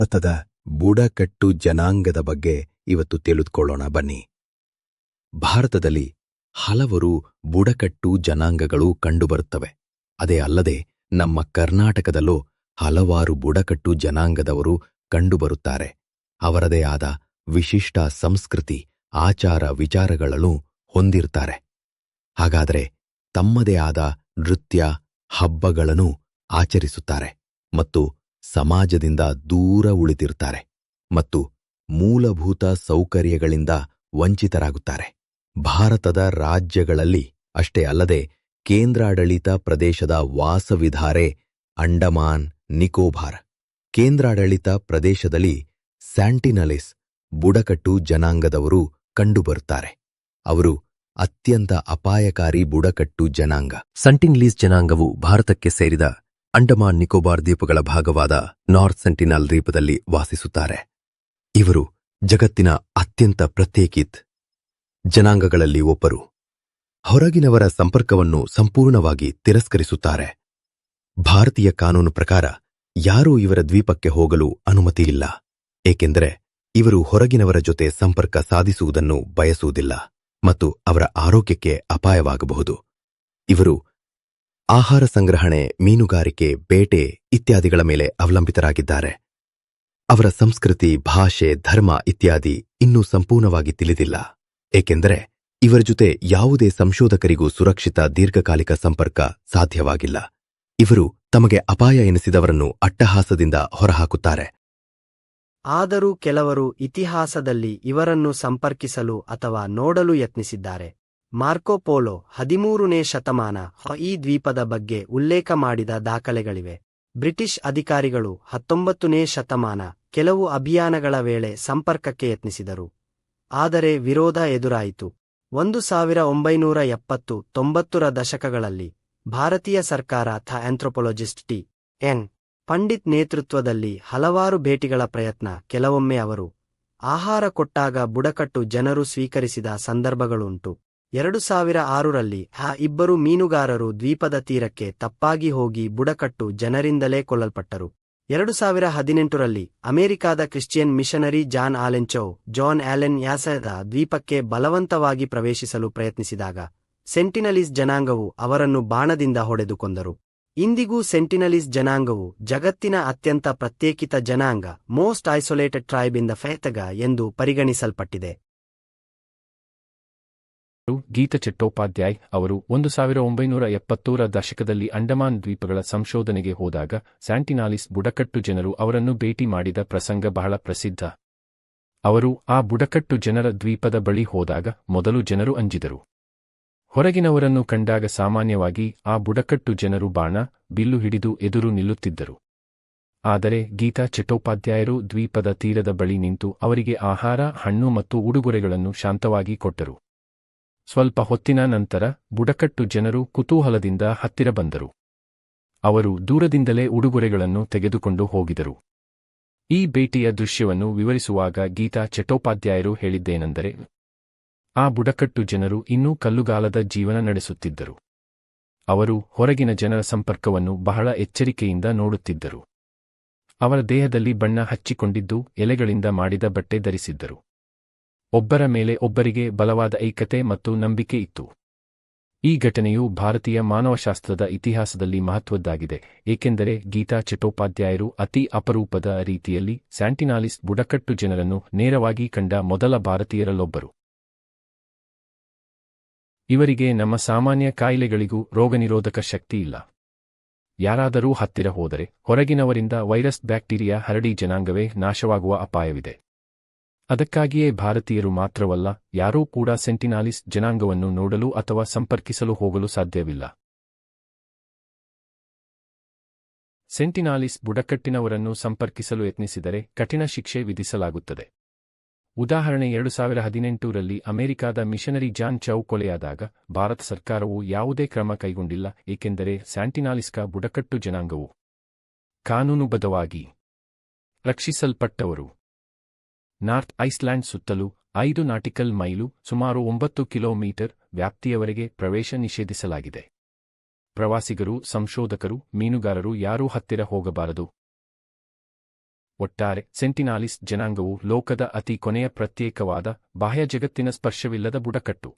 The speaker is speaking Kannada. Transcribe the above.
ಭಾರತದ ಬುಡಕಟ್ಟು ಜನಾಂಗದ ಬಗ್ಗೆ ಇವತ್ತು ತಿಳಿದುಕೊಳ್ಳೋಣ, ಬನ್ನಿ. ಭಾರತದಲ್ಲಿ ಹಲವರು ಬುಡಕಟ್ಟು ಜನಾಂಗಗಳು ಕಂಡುಬರುತ್ತವೆ. ಅದೇ ಅಲ್ಲದೆ ನಮ್ಮ ಕರ್ನಾಟಕದಲ್ಲೂ ಹಲವಾರು ಬುಡಕಟ್ಟು ಜನಾಂಗದವರು ಕಂಡುಬರುತ್ತಾರೆ. ಅವರದೇ ಆದ ವಿಶಿಷ್ಟ ಸಂಸ್ಕೃತಿ, ಆಚಾರ ವಿಚಾರಗಳನ್ನು ಹೊಂದಿರ್ತಾರೆ. ಹಾಗಾದರೆ ತಮ್ಮದೇ ಆದ ನೃತ್ಯ, ಹಬ್ಬಗಳನ್ನು ಆಚರಿಸುತ್ತಾರೆ ಮತ್ತು ಸಮಾಜದಿಂದ ದೂರ ಉಳಿದಿರ್ತಾರೆ ಮತ್ತು ಮೂಲಭೂತ ಸೌಕರ್ಯಗಳಿಂದ ವಂಚಿತರಾಗುತ್ತಾರೆ. ಭಾರತದ ರಾಜ್ಯಗಳಲ್ಲಿ ಅಷ್ಟೇ ಅಲ್ಲದೆ ಕೇಂದ್ರಾಡಳಿತ ಪ್ರದೇಶದ ವಾಸವಿಧಾರೆ ಅಂಡಮಾನ್, ನಿಕೋಬಾರ್. ಕೇಂದ್ರಾಡಳಿತ ಪ್ರದೇಶದಲ್ಲಿ ಸ್ಯಾಂಟಿನಲಿಸ್, ಬುಡಕಟ್ಟು ಜನಾಂಗದವರು ಕಂಡುಬರುತ್ತಾರೆ. ಅವರು ಅತ್ಯಂತ ಅಪಾಯಕಾರಿ ಬುಡಕಟ್ಟು ಜನಾಂಗ. ಸಂಟಿಂಗ್ಲೀಸ್ ಜನಾಂಗವು ಭಾರತಕ್ಕೆ ಸೇರಿದ ಅಂಡಮಾನ್ ನಿಕೋಬಾರ್ ದ್ವೀಪಗಳ ಭಾಗವಾದ ನಾರ್ತ್ ಸೆಂಟಿನಲ್ ದ್ವೀಪದಲ್ಲಿ ವಾಸಿಸುತ್ತಾರೆ. ಇವರು ಜಗತ್ತಿನ ಅತ್ಯಂತ ಪ್ರತ್ಯೇಕಿತ್ ಜನಾಂಗಗಳಲ್ಲಿ ಒಬ್ಬರು. ಹೊರಗಿನವರ ಸಂಪರ್ಕವನ್ನು ಸಂಪೂರ್ಣವಾಗಿ ತಿರಸ್ಕರಿಸುತ್ತಾರೆ. ಭಾರತೀಯ ಕಾನೂನು ಪ್ರಕಾರ ಯಾರೂ ಇವರ ದ್ವೀಪಕ್ಕೆ ಹೋಗಲು ಅನುಮತಿಯಿಲ್ಲ, ಏಕೆಂದರೆ ಇವರು ಹೊರಗಿನವರ ಜೊತೆ ಸಂಪರ್ಕ ಸಾಧಿಸುವುದನ್ನು ಬಯಸುವುದಿಲ್ಲ ಮತ್ತು ಅವರ ಆರೋಗ್ಯಕ್ಕೆ ಅಪಾಯವಾಗಬಹುದು. ಇವರು ಆಹಾರ ಸಂಗ್ರಹಣೆ, ಮೀನುಗಾರಿಕೆ, ಬೇಟೆ ಇತ್ಯಾದಿಗಳ ಮೇಲೆ ಅವಲಂಬಿತರಾಗಿದ್ದಾರೆ. ಅವರ ಸಂಸ್ಕೃತಿ, ಭಾಷೆ, ಧರ್ಮ ಇತ್ಯಾದಿ ಇನ್ನೂ ಸಂಪೂರ್ಣವಾಗಿ ತಿಳಿದಿಲ್ಲ. ಏಕೆಂದರೆ ಇವರ ಜೊತೆ ಯಾವುದೇ ಸಂಶೋಧಕರಿಗೂ ಸುರಕ್ಷಿತ ದೀರ್ಘಕಾಲಿಕ ಸಂಪರ್ಕ ಸಾಧ್ಯವಾಗಿಲ್ಲ. ಇವರು ತಮಗೆ ಅಪಾಯ ಎನಿಸಿದವರನ್ನು ಅಟ್ಟಹಾಸದಿಂದ ಹೊರಹಾಕುತ್ತಾರೆ. ಆದರೂ ಕೆಲವರು ಇತಿಹಾಸದಲ್ಲಿ ಇವರನ್ನು ಸಂಪರ್ಕಿಸಲು ಅಥವಾ ನೋಡಲು ಯತ್ನಿಸಿದ್ದಾರೆ. ಮಾರ್ಕೋಪೋಲೋ ಹದಿಮೂರನೇ ಶತಮಾನ ಈ ದ್ವೀಪದ ಬಗ್ಗೆ ಉಲ್ಲೇಖ ಮಾಡಿದ ದಾಖಲೆಗಳಿವೆ. ಬ್ರಿಟಿಷ್ ಅಧಿಕಾರಿಗಳು ಹತ್ತೊಂಬತ್ತನೇ ಶತಮಾನ ಕೆಲವು ಅಭಿಯಾನಗಳ ವೇಳೆ ಸಂಪರ್ಕಕ್ಕೆ ಯತ್ನಿಸಿದರು. ಆದರೆ ವಿರೋಧ ಎದುರಾಯಿತು. ಒಂದು ಸಾವಿರ ಒಂಬೈನೂರ ಎಪ್ಪತ್ತು ತೊಂಬತ್ತರ ದಶಕಗಳಲ್ಲಿ ಭಾರತೀಯ ಸರ್ಕಾರ ಥ ಆಂಥ್ರೋಪೊಲೊಜಿಸ್ಟ್ ಟಿ. ಎನ್. ಪಂಡಿತ್ ನೇತೃತ್ವದಲ್ಲಿ ಹಲವಾರು ಭೇಟಿಗಳ ಪ್ರಯತ್ನ ಕೆಲವೊಮ್ಮೆ ಅವರು ಆಹಾರ ಕೊಟ್ಟಾಗ ಬುಡಕಟ್ಟು ಜನರು ಸ್ವೀಕರಿಸಿದ ಸಂದರ್ಭಗಳುಂಟು. ಎರಡು ಸಾವಿರ ಆರರಲ್ಲಿ ಆ ಇಬ್ಬರು ಮೀನುಗಾರರು ದ್ವೀಪದ ತೀರಕ್ಕೆ ತಪ್ಪಾಗಿ ಹೋಗಿ ಬುಡಕಟ್ಟು ಜನರಿಂದಲೇ ಕೊಲ್ಲಲ್ಪಟ್ಟರು. ಎರಡು ಸಾವಿರ ಹದಿನೆಂಟರಲ್ಲಿ ಅಮೆರಿಕಾದ Christian missionary John Allen Chau John Allen ಯಾಸದ ದ್ವೀಪಕ್ಕೆ ಬಲವಂತವಾಗಿ ಪ್ರವೇಶಿಸಲು ಪ್ರಯತ್ನಿಸಿದಾಗ, ಸೆಂಟಿನಲಿಸ್ ಜನಾಂಗವು ಅವರನ್ನು ಬಾಣದಿಂದ ಹೊಡೆದು ಕೊಂದರು ಇಂದಿಗೂ ಸೆಂಟಿನಲಿಸ್ ಜನಾಂಗವು ಜಗತ್ತಿನ ಅತ್ಯಂತ ಪ್ರತ್ಯೇಕಿತ ಜನಾಂಗ, most isolated tribe in the ಫೇತಗ ಎಂದು ಪರಿಗಣಿಸಲ್ಪಟ್ಟಿದೆ. ಗೀತ ಚಟ್ಟೋಪಾಧ್ಯಾಯ್ ಅವರು ಒಂದು ಸಾವಿರ ಒಂಬೈನೂರ ಎಪ್ಪತ್ತೂರ ದಶಕದಲ್ಲಿ ಅಂಡಮಾನ್ ದ್ವೀಪಗಳ ಸಂಶೋಧನೆಗೆ ಹೋದಾಗ ಸ್ಯಾಂಟಿನಾಲಿಸ್ ಬುಡಕಟ್ಟು ಜನರು ಅವರನ್ನು ಭೇಟಿ ಮಾಡಿದ ಪ್ರಸಂಗ ಬಹಳ ಪ್ರಸಿದ್ಧ. ಅವರು ಆ ಬುಡಕಟ್ಟು ಜನರ ದ್ವೀಪದ ಬಳಿ ಹೋದಾಗ ಮೊದಲು ಜನರು ಅಂಜಿದರು. ಹೊರಗಿನವರನ್ನು ಕಂಡಾಗ ಸಾಮಾನ್ಯವಾಗಿ ಆ ಬುಡಕಟ್ಟು ಜನರು ಬಾಣ, ಬಿಲ್ಲು ಹಿಡಿದು ಎದುರು ನಿಲ್ಲುತ್ತಿದ್ದರು. ಆದರೆ ಗೀತಾ ಚಟ್ಟೋಪಾಧ್ಯಾಯರು ದ್ವೀಪದ ತೀರದ ಬಳಿ ನಿಂತು ಅವರಿಗೆ ಆಹಾರ, ಹಣ್ಣು ಮತ್ತು ಉಡುಗೊರೆಗಳನ್ನು ಶಾಂತವಾಗಿ ಕೊಟ್ಟರು. ಸ್ವಲ್ಪ ಹೊತ್ತಿನ ನಂತರ ಬುಡಕಟ್ಟು ಜನರು ಕುತೂಹಲದಿಂದ ಹತ್ತಿರ ಬಂದರು. ಅವರು ದೂರದಿಂದಲೇ ಉಡುಗೊರೆಗಳನ್ನು ತೆಗೆದುಕೊಂಡು ಹೋಗಿದರು. ಈ ಭೇಟಿಯ ದೃಶ್ಯವನ್ನು ವಿವರಿಸುವಾಗ ಗೀತಾ ಚಟ್ಟೋಪಾಧ್ಯಾಯರು ಹೇಳಿದ್ದೇನೆಂದರೆ, ಆ ಬುಡಕಟ್ಟು ಜನರು ಇನ್ನೂ ಕಲ್ಲುಗಾಲದ ಜೀವನ ನಡೆಸುತ್ತಿದ್ದರು. ಅವರು ಹೊರಗಿನ ಜನರ ಸಂಪರ್ಕವನ್ನು ಬಹಳ ಎಚ್ಚರಿಕೆಯಿಂದ ನೋಡುತ್ತಿದ್ದರು. ಅವರ ದೇಹದಲ್ಲಿ ಬಣ್ಣ ಹಚ್ಚಿಕೊಂಡಿದ್ದು ಎಲೆಗಳಿಂದ ಮಾಡಿದ ಬಟ್ಟೆ ಧರಿಸಿದ್ದರು. ಒಬ್ಬರ ಮೇಲೆ ಒಬ್ಬರಿಗೆ ಬಲವಾದ ಐಕ್ಯತೆ ಮತ್ತು ನಂಬಿಕೆ ಇತ್ತು. ಈ ಘಟನೆಯು ಭಾರತೀಯ ಮಾನವಶಾಸ್ತ್ರದ ಇತಿಹಾಸದಲ್ಲಿ ಮಹತ್ವದ್ದಾಗಿದೆ, ಏಕೆಂದರೆ ಗೀತಾ ಚಟೋಪಾಧ್ಯಾಯರು ಅತಿ ಅಪರೂಪದ ರೀತಿಯಲ್ಲಿ ಸ್ಯಾಂಟಿನಾಲಿಸ್ ಬುಡಕಟ್ಟು ಜನರನ್ನು ನೇರವಾಗಿ ಕಂಡ ಮೊದಲ ಭಾರತೀಯರಲ್ಲೊಬ್ಬರು. ಇವರಿಗೆ ನಮ್ಮ ಸಾಮಾನ್ಯ ಕಾಯಿಲೆಗಳಿಗೂ ರೋಗನಿರೋಧಕ ಶಕ್ತಿ ಇಲ್ಲ. ಯಾರಾದರೂ ಹತ್ತಿರ ಹೋದರೆ ಹೊರಗಿನವರಿಂದ ವೈರಸ್ ಬ್ಯಾಕ್ಟೀರಿಯಾ ಹರಡಿ ಜನಾಂಗವೇ ನಾಶವಾಗುವ ಅಪಾಯವಿದೆ. ಅದಕ್ಕಾಗಿಯೇ ಭಾರತೀಯರು ಮಾತ್ರವಲ್ಲ, ಯಾರೂ ಕೂಡ ಸೆಂಟಿನಾಲಿಸ್ ಜನಾಂಗವನ್ನು ನೋಡಲು ಅಥವಾ ಸಂಪರ್ಕಿಸಲು ಹೋಗಲು ಸಾಧ್ಯವಿಲ್ಲ. ಸೆಂಟಿನಾಲಿಸ್ ಬುಡಕಟ್ಟಿನವರನ್ನು ಸಂಪರ್ಕಿಸಲು ಯತ್ನಿಸಿದರೆ ಕಠಿಣ ಶಿಕ್ಷೆ ವಿಧಿಸಲಾಗುತ್ತದೆ. ಉದಾಹರಣೆ ಎರಡು ಸಾವಿರ ಹದಿನೆಂಟರಲ್ಲಿ ಅಮೆರಿಕಾದ ಮಿಷನರಿ ಜಾನ್ ಚೌ ಕೊಲೆಯಾದಾಗ ಭಾರತ ಸರ್ಕಾರವು ಯಾವುದೇ ಕ್ರಮ ಕೈಗೊಂಡಿಲ್ಲ, ಏಕೆಂದರೆ ಸ್ಯಾಂಟಿನಾಲಿಸ್ಕ ಬುಡಕಟ್ಟು ಜನಾಂಗವು ಕಾನೂನುಬದ್ಧವಾಗಿ ರಕ್ಷಿಸಲ್ಪಟ್ಟವರು. ನಾರ್ತ್ ಐಸ್ಲ್ಯಾಂಡ್ ಸುತ್ತಲೂ ಐದು ನಾಟಿಕಲ್ ಮೈಲು ಸುಮಾರು ಒಂಬತ್ತು ಕಿಲೋಮೀಟರ್ ವ್ಯಾಪ್ತಿಯವರೆಗೆ ಪ್ರವೇಶ ನಿಷೇಧಿಸಲಾಗಿದೆ. ಪ್ರವಾಸಿಗರು, ಸಂಶೋಧಕರು, ಮೀನುಗಾರರು ಯಾರೂ ಹತ್ತಿರ ಹೋಗಬಾರದು. ಒಟ್ಟಾರೆ ಸೆಂಟಿನಾಲಿಸ್ ಜನಾಂಗವು ಲೋಕದ ಅತಿ ಕೊನೆಯ ಪ್ರತ್ಯೇಕವಾದ ಬಾಹ್ಯ ಜಗತ್ತಿನ ಸ್ಪರ್ಶವಿಲ್ಲದ ಬುಡಕಟ್ಟು.